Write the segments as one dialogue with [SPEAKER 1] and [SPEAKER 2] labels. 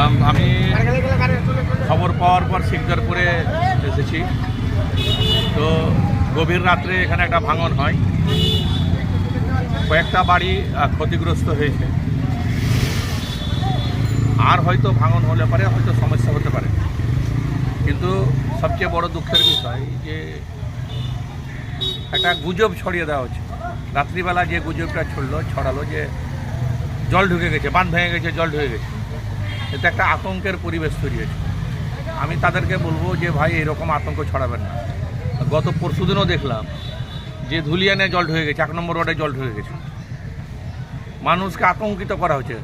[SPEAKER 1] আম, খবর পাওয়ার পর শিকদারপুরে এসেছি। তো গভীর রাত্রে এখানে একটা ভাঙন হয়। কয়েকটা বাড়ি ক্ষতিগ্রস্ত হয়েছে। আর হয়তো ভাঙন হলে পারে হয়তো সমস্যা হতে পারে। কিন্তু সবচেয়ে বড় দুঃখের বিষয় যে একটা গুজব ছড়িয়ে দেওয়া হচ্ছে। রাত্রিবেলা যে গুজবটা ছড়লো ছড়ালো যে জল ঢুকে গেছে বাঁধ ভেঙে গেছে জল ঢুকে গেছে। এতে একটা আতঙ্কের পরিবেশ তৈরি হয়েছে। আমি তাদেরকে বলব যে, ভাই, এরকম আতঙ্ক ছড়াবেন না। গত পরশুদিনও দেখলাম যে, ধুলিয়ানে জল ঢুকে গেছে, এক নম্বর ওয়ার্ডে জল ঢুকে গেছে। মানুষকে আতঙ্কিত করা হচ্ছে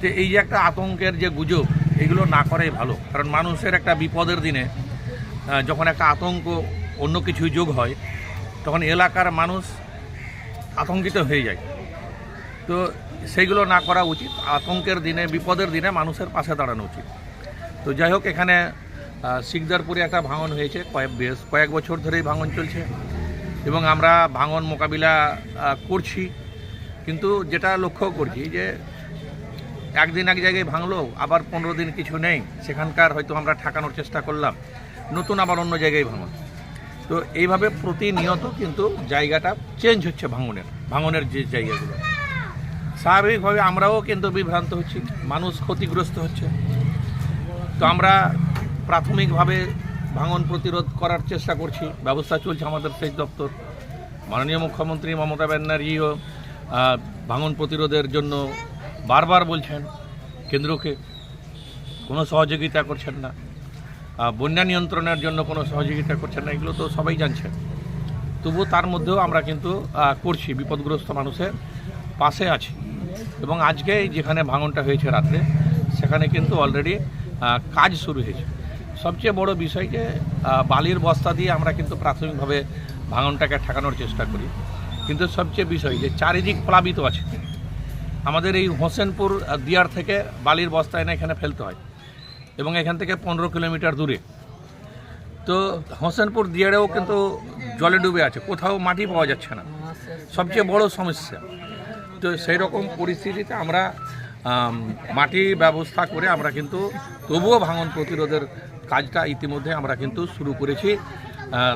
[SPEAKER 1] যে, এই যে একটা আতঙ্কের যে গুজব, এগুলো না করাই ভালো। কারণ মানুষের একটা বিপদের দিনে যখন একটা আতঙ্ক অন্য কিছু যোগ হয়, তখন এলাকার মানুষ আতঙ্কিত হয়ে যায়। তো সেইগুলো না করা উচিত। আতঙ্কের দিনে বিপদের দিনে মানুষের পাশে দাঁড়ানো উচিত। তো যাই হোক এখানে আহ, শিকদারপুরে একটা ভাঙন হয়েছে। কয়েক বেশ কয়েক বছর ধরেই ভাঙন চলছে। এবং আমরা ভাঙন মোকাবিলা করছি। কিন্তু যেটা লক্ষ্য করছি যে একদিন এক জায়গায় ভাঙলো আবার পনেরো দিন কিছু নেই। সেখানকার হয়তো আমরা ঠেকানোর চেষ্টা করলাম। নতুন আবার অন্য জায়গায় ভাঙন। তো এইভাবে প্রতিনিয়ত কিন্তু জায়গাটা চেঞ্জ হচ্ছে ভাঙনের ভাঙনের যে জায়গাগুলো। স্বাভাবিকভাবে আমরাও কিন্তু বিভ্রান্ত হচ্ছি, মানুষ ক্ষতিগ্রস্ত হচ্ছে। তো আমরা প্রাথমিকভাবে ভাঙন প্রতিরোধ করার চেষ্টা করছি, ব্যবস্থা চলছে আমাদের সেচ দপ্তর। মাননীয় মুখ্যমন্ত্রী মমতা ব্যানার্জিও ভাঙন প্রতিরোধের জন্য বারবার বলছেন কেন্দ্রকে, কোনো সহযোগিতা করছেন না। বন্যা নিয়ন্ত্রণের জন্য কোনো সহযোগিতা করছেন না, এগুলো তো সবাই জানছেন। তবুও তার মধ্যেও আমরা কিন্তু করছি, বিপদগ্রস্ত মানুষের পাশে আছি। এবং আজকে যেখানে ভাঙনটা হয়েছে রাত্রে, সেখানে কিন্তু অলরেডি কাজ শুরু হয়েছে। সবচেয়ে বড় বিষয় যে বালির বস্তা দিয়ে আমরা কিন্তু প্রাথমিকভাবে ভাঙনটাকে ঠেকানোর চেষ্টা করি। কিন্তু সবচেয়ে বিষয় যে, চারিদিক প্লাবিত আছে। আমাদের এই হোসেনপুর দিয়ার থেকে বালির বস্তা এনে এখানে ফেলতে হয়। এবং এখান থেকে পনেরো কিলোমিটার দূরে। তো হোসেনপুর দিয়ারেও কিন্তু জলে ডুবে আছে। কোথাও মাটি পাওয়া যাচ্ছে না। সবচেয়ে বড় সমস্যা। তো সেই রকম পরিস্থিতিতে আমরা আম, মাটি ব্যবস্থা করে আমরা কিন্তু তবুও ভাঙন প্রতিরোধের কাজটা ইতিমধ্যে আমরা কিন্তু শুরু করেছি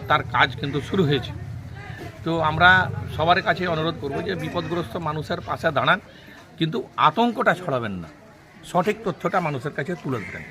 [SPEAKER 1] তার কাজ কিন্তু শুরু হয়েছে। তো আমরা সবার কাছে অনুরোধ করব যে বিপদগ্রস্ত মানুষের পাশে দাঁড়ান কিন্তু আতঙ্কটা ছড়াবেন না। সঠিক তথ্যটা মানুষের কাছে তুলে ধরেন।